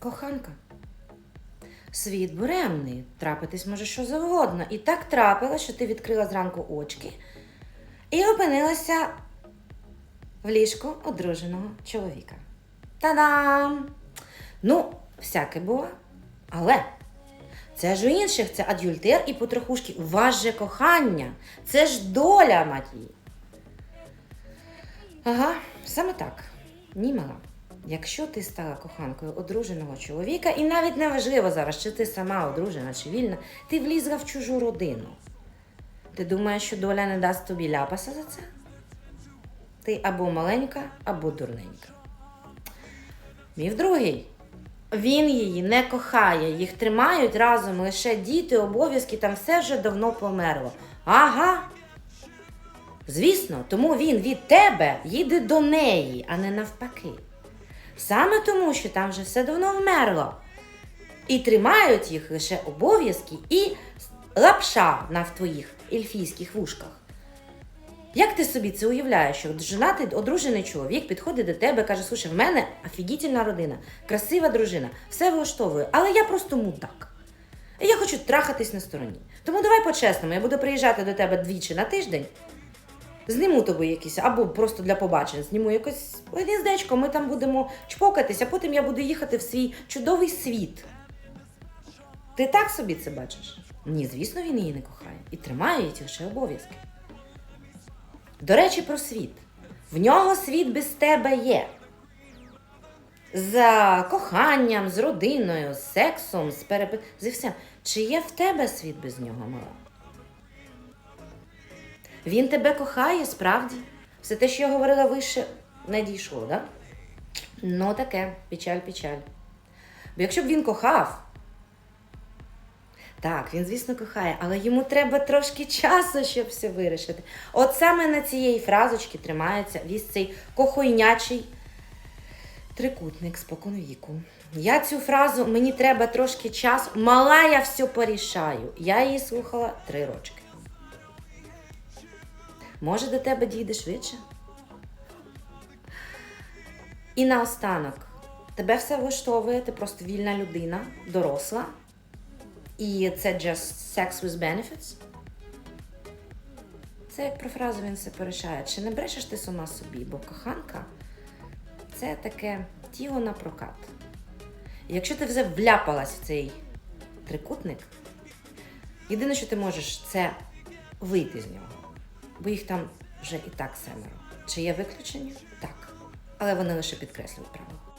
Коханка. Світ буремний, трапитись може що завгодно. І так трапилось, що ти відкрила зранку очки і опинилася в ліжку одруженого чоловіка. Та-дам! Ну, всяке було. Але це ж у інших, це адюльтер і потрохушки. Же кохання. Це ж доля, мать її. Ага, саме так. Ні, мала. Якщо ти стала коханкою одруженого чоловіка, і навіть не важливо зараз, чи ти сама одружена чи вільна, ти влізла в чужу родину. Ти думаєш, що доля не дасть тобі ляпаса за це? Ти або маленька, або дурненька. Міф другий. Він її не кохає, їх тримають разом лише діти, обов'язки, там все вже давно померло. Ага. Звісно, тому він від тебе їде до неї, а не навпаки. Саме тому, що там вже все давно вмерло. І тримають їх лише обов'язки і лапша на твоїх ельфійських вушках. Як ти собі це уявляєш, що женатий одружений чоловік підходить до тебе, і каже: слушай, в мене офігітельна родина, красива дружина, все влаштовує, але я просто мудак. Я хочу трахатись на стороні. Тому давай по-чесному, я буду приїжджати до тебе двічі на тиждень, зніму тобі якісь, або просто для побачення, зніму якось гніздечко, ми там будемо чпокатись, а потім я буду їхати в свій чудовий світ. Ти так собі це бачиш? Ні, звісно, він її не кохає і тримає її лише обов'язки. До речі, про світ. В нього світ без тебе є. За коханням, з родиною, з сексом, з перепи... зі всім. Чи є в тебе світ без нього, мала? Він тебе кохає, справді. Все те, що я говорила вище, не дійшло, да? Ну, таке, печаль, печаль. Бо якщо б він кохав, так, він, звісно, кохає, але йому треба трошки часу, щоб все вирішити. От саме на цієї фразочки тримається весь цей кохойнячий трикутник споконвіку. Я цю фразу мені треба трошки часу. Мала я все порішаю. Я її слухала три рочки. Може, до тебе дійде швидше? І наостанок, тебе все влаштовує, ти просто вільна людина, доросла. І це just sex with benefits. Це як про фразу він все порішає. Чи не брешеш ти сама собі? Бо коханка це таке тіло на прокат. І якщо ти вже вляпалась в цей трикутник, єдине, що ти можеш, це вийти з нього. Бо їх там вже і так семеро. Чи є виключення? Так. Але вони лише підкреслюють правило.